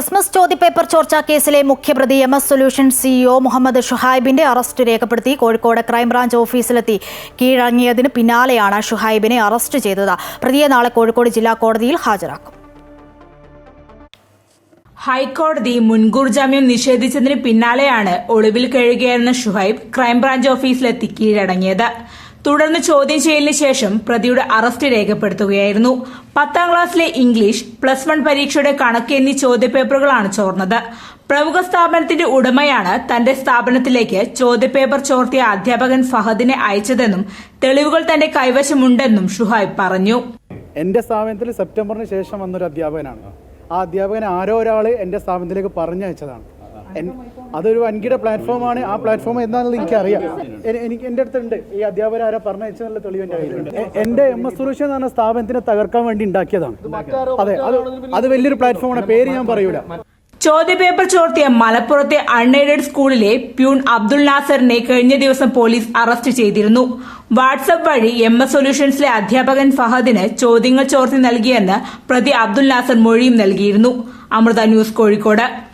Christmas ചോദ്യപേപ്പർ ചോർച്ചാ കേസിലെ മുഖ്യപ്രതി M S solution CEO Muhammad ഷുഹൈബിന്റെ arrest രേഖപ്പെടുത്തി. കോഴിക്കോട് ക്രൈംബ്രാഞ്ച് ഓഫീസിലെത്തി. കീഴടങ്ങിയതിന് പിന്നാലെയാണ് ഷുഹൈബിനെ അറസ്റ്റ് ചെയ്തത്. പ്രതിയെ നാളെ കോഴിക്കോട് ജില്ലാ കോടതിയിൽ ഹാജരാക്കും. ഹൈക്കോടതി മുൻകൂർ ജാമ്യം നിഷേധിച്ചതിന് പിന്നാലെയാണ് ഒളിവിൽ കഴിയുകയായിരുന്ന ഷുഹൈബ് ക്രൈംബ്രാഞ്ച് ഓഫീസിലെത്തി കീഴടങ്ങിയത്. തുടർന്ന് ചോദ്യം ചെയ്യലിന് ശേഷം പ്രതിയുടെ അറസ്റ്റ് രേഖപ്പെടുത്തുകയായിരുന്നു. പത്താം ക്ലാസ്സിലെ ഇംഗ്ലീഷ് പ്ലസ് വൺ പരീക്ഷയുടെ കണക്ക് എന്നീ ചോദ്യപേപ്പറുകളാണ് ചോർന്നത്. പ്രമുഖ സ്ഥാപനത്തിന്റെ ഉടമയാണ് തന്റെ സ്ഥാപനത്തിലേക്ക് ചോദ്യപേപ്പർ ചോർത്തിയ അധ്യാപകൻ ഫഹദിനെ അയച്ചതെന്നും തെളിവുകൾ തന്റെ കൈവശമുണ്ടെന്നും ഷുഹൈബ് പറഞ്ഞു. എന്റെ സ്ഥാപനത്തിൽ സെപ്റ്റംബറിന് ശേഷം വന്നൊരു അധ്യാപകനാണ്. ആ അധ്യാപകൻ ആരോ ഒരാൾ എന്റെ സ്ഥാപനത്തിലേക്ക് പറഞ്ഞയച്ചതാണ്. അതൊരു വൻകിട പ്ലാറ്റ്ഫോമാണ്. ആ പ്ലാറ്റ്ഫോം എന്താണെന്ന് എനിക്കറിയാം. എനിക്ക് എന്റെ അടുത്തുണ്ട്. ഈ അധ്യാപകർ ആരാ പറഞ്ഞു നല്ല തെളിവ് എന്റെ കയ്യിലുണ്ട്. എന്റെ എം എസ് സുരേഷ് എന്ന് പറഞ്ഞ സ്ഥാപനത്തിനെ തകർക്കാൻ വേണ്ടി ഉണ്ടാക്കിയതാണ്. അതെ അത് അത് വലിയൊരു പ്ലാറ്റ്ഫോമാണ്. പേര് ഞാൻ പറയൂല. ചോദ്യപേപ്പർ ചോർത്തിയ മലപ്പുറത്തെ അൺഎയ്ഡഡ് സ്കൂളിലെ പ്യൂൺ അബ്ദുൾ നാസറിനെ കഴിഞ്ഞ ദിവസം പോലീസ് അറസ്റ്റ് ചെയ്തിരുന്നു. വാട്സപ്പ് വഴി എം എസ് സൊല്യൂഷൻസിലെ അധ്യാപകൻ ഫഹദിന് ചോദ്യങ്ങൾ ചോർത്തി നൽകിയെന്ന് പ്രതി അബ്ദുൾ നാസർ മൊഴിയും നൽകിയിരുന്നു. അമൃത ന്യൂസ് കോഴിക്കോട്.